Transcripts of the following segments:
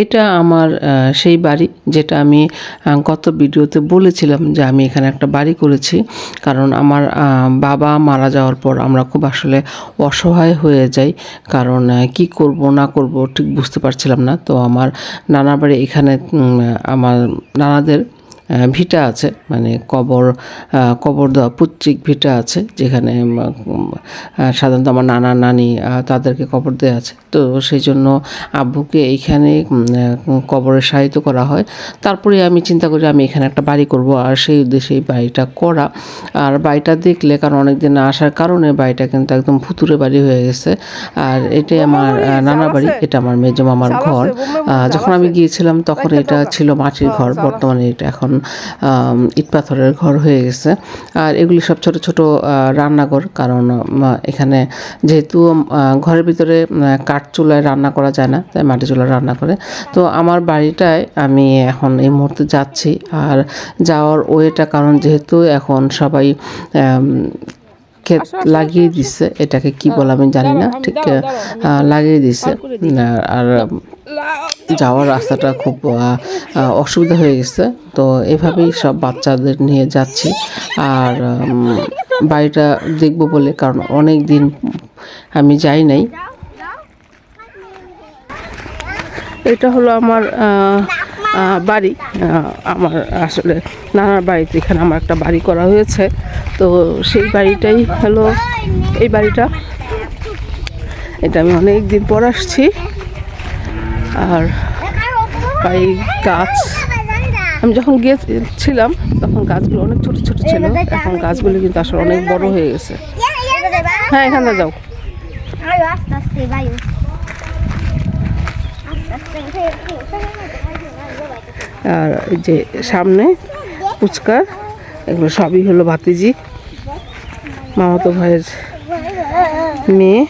এটা আমার সেই বাড়ি যেটা আমি গত ভিডিওতে বলেছিলাম যে আমি এখানে একটা বাড়ি করেছি। কারণ আমার বাবা মারা যাওয়ার পর আমরা খুব আসলে অসহায় হয়ে যাই। কারণ কি করব, না করব ঠিক বুঝতে পারছিলাম না। তো আমার নানা বাড়ি এখানে আমার নানাদের ভিটা আছে মানে কবর কবর দেওয়া পৈতৃক ভিটা আছে যেখানে সাধারণত আমার নানা নানি তাদেরকে কবর দেওয়া আছে। তো সেই জন্য আব্বুকে এইখানে কবরে সাহিত্য করা হয়। তারপরে আমি চিন্তা করি আমি এখানে একটা বাড়ি করব আর সেই উদ্দেশ্যে এই বাড়িটা করা। আর বাড়িটা দেখলে কারণ অনেক দিন না আসার কারণে বাড়িটা কিন্তু একদম ভুতুরে বাড়ি হয়ে গেছে। আর এটাই আমার নানা বাড়ি এটা আমার মেজো মামার ঘর। যখন আমি গিয়েছিলাম তখন এটা ছিল মাটির ঘর বর্তমানে এটা এখন ইট পাথরের ঘর হয়ে গেছে। আর এগুলি সব ছোট ছোট রান্নাঘর, কারণ এখানে যেহেতু ঘরের ভিতরে কাঠ চুলায় রান্না করা যায় না, তাই মাটি চুলায় রান্না করে। তো আমার বাড়িটায় আমি এখন এই মুহূর্তে যাচ্ছি। আর যাওয়ার ওয়েটা, কারণ যেহেতু এখন সবাই ক্ষেত লাগিয়ে দিচ্ছে এটাকে কি বলে আমি জানি না ঠিক লাগিয়ে দিচ্ছে। আর- যাওয়ার রাস্তাটা খুব অসুবিধা হয়ে গেছে। তো এভাবেই সব বাচ্চাদের নিয়ে যাচ্ছি। আর বাড়িটা দেখব বলে কারণ অনেক দিন আমি যাই নাই। এটা হলো আমার বাড়ি আমার আসলে নানার বাড়িতে এখানে আমার একটা বাড়ি করা হয়েছে। তো সেই বাড়িটাই হলো এই বাড়িটা। এটা আমি অনেক দিন পর আসছি। আর এই গাছ। আমি যখন গিয়েছিলাম, তখন গাছগুলো অনেক ছোট ছোট ছিল। এখন গাছগুলো কিন্তু আসলে অনেক বড় হয়ে গেছে। হ্যাঁ এখানে যাও। আস্তে আস্তে আর যে সামনে ফুচকা এগুলো সবই হলো ভাতিজি মামাতো ভাইয়ের মেয়ে।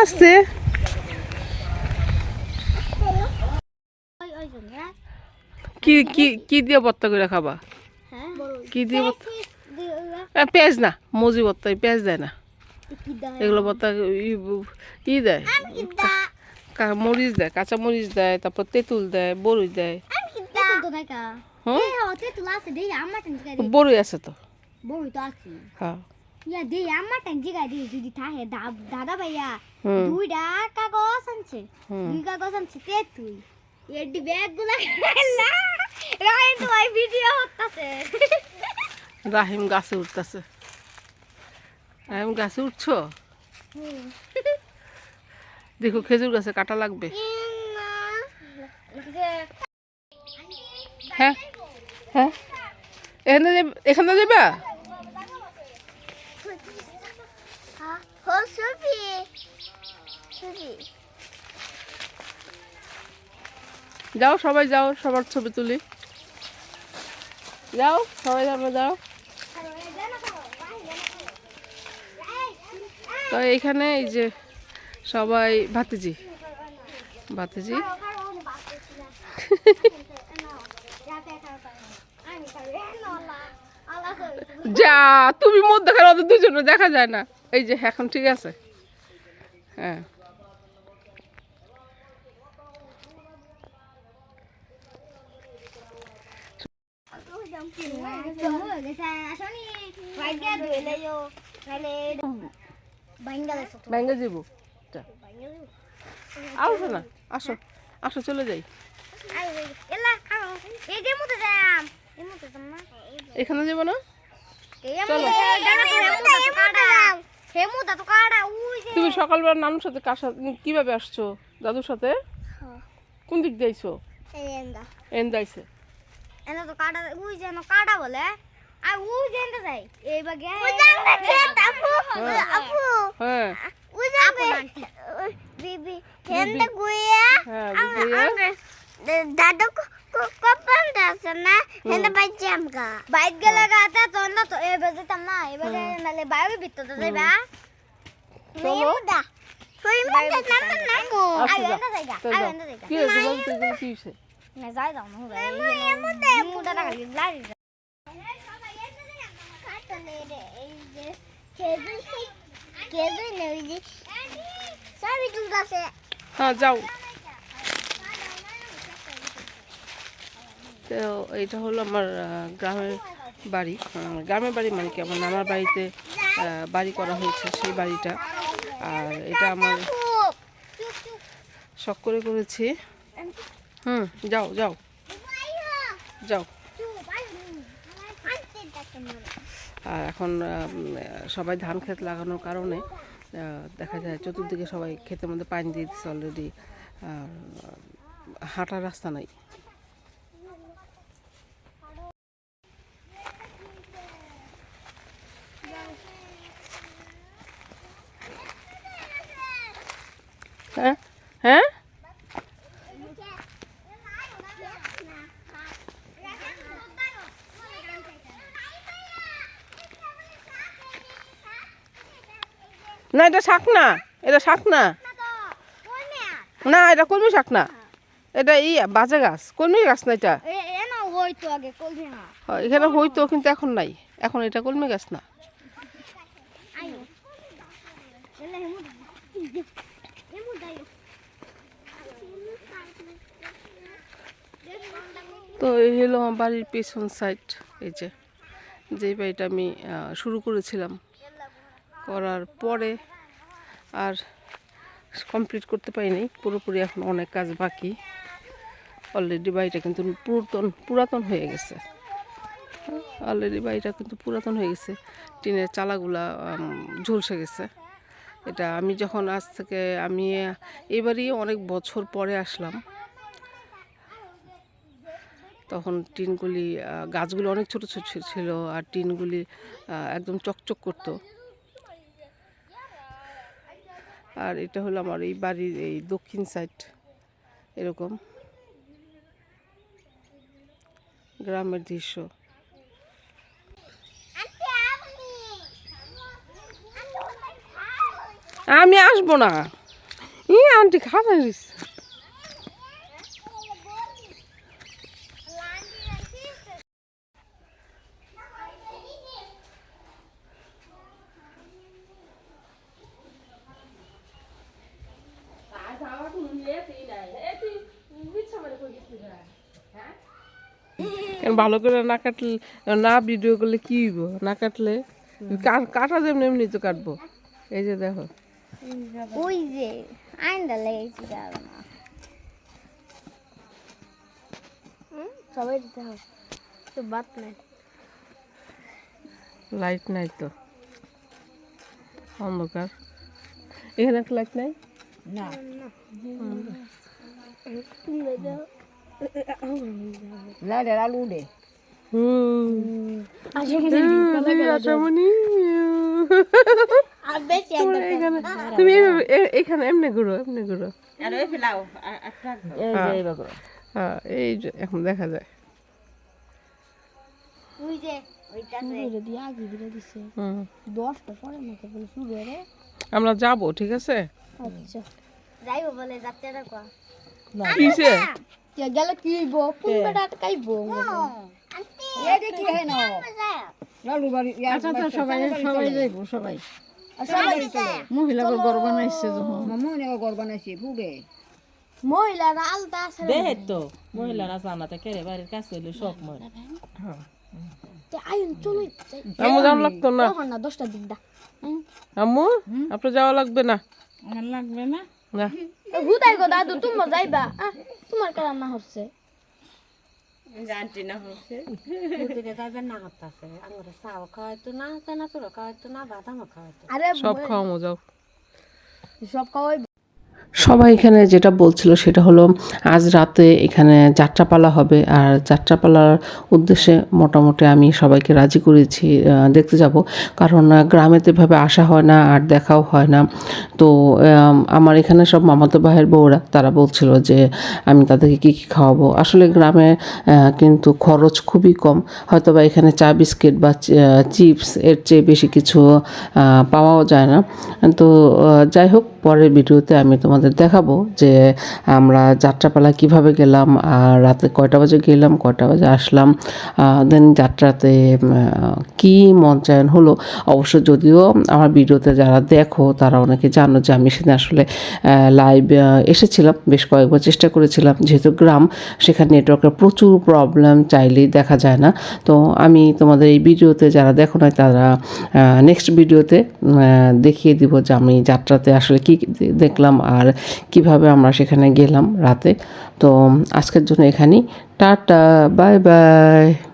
আসছে। কি কি কি দিয়ে ভর্তা করে খাবা? কি দিয়ে ভর্তা? পেঁয়াজ না মজি ভর্তা পেঁয়াজ দেয় না। এগুলো ভর্তা ই- দেয়। মরিচ দেয় কাঁচা মরিচ দেয় তারপর তেঁতুল দেয় বড়ি দেয়। বড়ি আছে তো। হ্যাঁ। দাদা ভাইয়া হুম। দুইটা কাগজ আনছে। দুই কাগজ আনছে তে তুই এডি ব্যাগগুলা তো ভিডিও হতাছে রাহিম গাছে উঠতেছে। রাহিম গাছে উঠছো? দেখো খেজুর গাছে কাটা লাগবে। হ্যাঁ হ্যাঁ। এখানে যাবে? এখানে সুবি যাও সবাই যাও সবার ছবি তুলি। যাও সবাই যাবে যাও। তো এইখানে এই যে সবাই ভাতিজি। ভাতিজি? যা, তুমি দেখার ওদের দুজনে, দেখা যায় না। এই যে, এখন ঠিক আছে। হ্যাঁ। ব্যাঙ্গে যাব আসো না আসো আসো চলে যাই। এখানে যাব না? তুমি সকালবেলা নানুর সাথে কার সাথে কীভাবে আসছো? দাদুর সাথে? কোন দিক দিয়ে আইছো? এন দাইছে এনে তো কাটা উই যেন কাটা বলে। আর উই যেন যাই এই বাগে আপু হ্যাঁ উই যাবে বিবি হেন্দ গুইয়া হ্যাঁ বুঝিয়ে দাদু কপন দাসে না হেন্দ বাইজে আমগা বাইক গেলে গাতা তো না তো এ বাজে তাম না এ বাজে নালে বাইরে ভিতর তো যাইবা চলো দা কই মতে নাম না মো আচ্ছা, আই যাও। এন্ড জায়গা তাই আই যাও। এন্ড জায়গা কি হয়েছে বল তুই বল কি হয়েছে না যাই দাও না ভাই এ মতে মুদা টাকা লাগি কাটলে রে এই যে খেজুর খেজুর নেই যে সবই তুলতেছে হ্যাঁ যাও তো এটা হলো আমার গ্রামের বাড়ি। গ্রামের বাড়ি মানে কি? আমার বাড়িতে বাড়ি করা হয়েছে সেই বাড়িটা। আর এটা আমার শখ করে করেছি। হুম যাও যাও। যাও। আর এখন সবাই ধান ক্ষেত লাগানোর কারণে দেখা যায় চতুর্দিকে সবাই ক্ষেতের মধ্যে পানি দিয়ে দিচ্ছে অলরেডি হাঁটার রাস্তা নাই। হ্যাঁ? হ্যাঁ? না এটা শাক না এটা শাক না। না এটা কলমি শাক না। এটা ই বাজে গাছ কলমি গাছ না এটা। এখানে হইতো কিন্তু এখন নাই। এখন এটা কলমি গাছ না। তো এই হলো আমার বাড়ির পেছন সাইড এই যে। যেই বাড়িটা আমি শুরু করেছিলাম। করার পরে আর কমপ্লিট করতে পারি পারিনি। পুরোপুরি এখন অনেক কাজ বাকি। অলরেডি বাড়িটা কিন্তু পুরাতন পুরাতন হয়ে গেছে। অলরেডি বাড়িটা কিন্তু পুরাতন হয়ে গেছে। টিনের চালাগুলা ঝলসে গেছে। এটা আমি যখন আজ থেকে আমি এবারই অনেক বছর পরে আসলাম। তখন টিনগুলি গাছগুলো অনেক ছোট ছোট ছিল আর টিনগুলি একদম চকচক করতো। আর এটা হলো আমার এই বাড়ির এই দক্ষিণ সাইড এরকম। গ্রামের দৃশ্য। আমি আসব না। ই, আন্টি ভালো করে না কাটলে না ভিডিও করলে কি হইব? না কাটলে? কাটা যেমনি এমনি তো কাটবো। এই যে দেখো। ওই যে আইন্দা লেগেছি সবাই দিতে হবে। তো বাত নাই। লাইট নাই তো। অন্ধকার। এখানে একটা লাইট নাই? দাও লাইটের আলু এখানে তুমি এখানে এমনি ঘুরো এমনি ঘুরো। এই যে হ্যাঁ এই যে এখন দেখা যায়। আমরা যাব ঠিক আছে? আচ্ছা। যাইবো বলে যাচ্ছে না। কোয়া কিসে? কে গেলে কি হইব? পুরোটা আটকাইব এই যে কি না লালু বাড়ি আচ্ছা তো সবাই সবাই যাইব সবাই। মহিলাদের ঘর বানাইছে যখন। মনে ঘর বানাইছে পুরে মহিলারা আলতা আছে। দেহে তো। মহিলারা জানাতে কেড়ে বাড়ির কাজ করলে সব মহিলা। তে আইন চলো আম্মু যাওয়া লাগতো না? তখন না? দশটা দিক দা। আম্মু আপনার যাওয়া লাগবে না? আমার লাগবে না। না। হুদাই গো দাদু তুমি যাইবা। তোমার কারণ না হচ্ছে। জানটি না হচ্ছে। আরে সব খাওয়া যাও। সব খাওয়াই সবাই এখানে যেটা বলছিল সেটা হলো, আজ রাতে এখানে যাত্রাপালা হবে। আর যাত্রাপালার উদ্দেশ্যে মোটামুটি আমি সবাইকে রাজি করেছি দেখতে যাব। কারণ গ্রামে তো এভাবে আসা হয় না আর দেখাও হয় না। তো আমার এখানে সব মামাতো ভাইয়ের বউরা, তারা বলছিল যে, আমি তাদেরকে কী কী খাওয়াবো। আসলে গ্রামে কিন্তু খরচ খুবই কম। হয়তো বা এখানে চা বিস্কিট বা চিপস এর চেয়ে বেশি কিছু পাওয়াও যায় না। তো যাই হোক, পরের ভিডিওতে আমি তোমাদের দেখাবো যে আমরা যাত্রাপালা কীভাবে গেলাম, আর রাতে কয়টা বাজে গেলাম, কয়টা বাজে আসলাম দেন যাত্রাতে কি মঞ্চায়ন হলো। অবশ্য যদিও আমার ভিডিওতে যারা দেখো, তারা অনেকে জানো যে আমি সেদিন আসলে লাইভ এসেছিলাম, বেশ কয়েকবার চেষ্টা করেছিলাম। যেহেতু গ্রাম, সেখানে নেটওয়ার্কের প্রচুর প্রবলেম চাইলেই দেখা যায় না। তো আমি তোমাদের এই ভিডিওতে যারা দেখো না তারা নেক্সট ভিডিওতে দেখিয়ে দিব যে আমি যাত্রাতে আসলে কি দেখলাম, আর কীভাবে আমরা সেখানে গেলাম রাতে। তো আজকের জন্য এখানেই। Tata bye bye.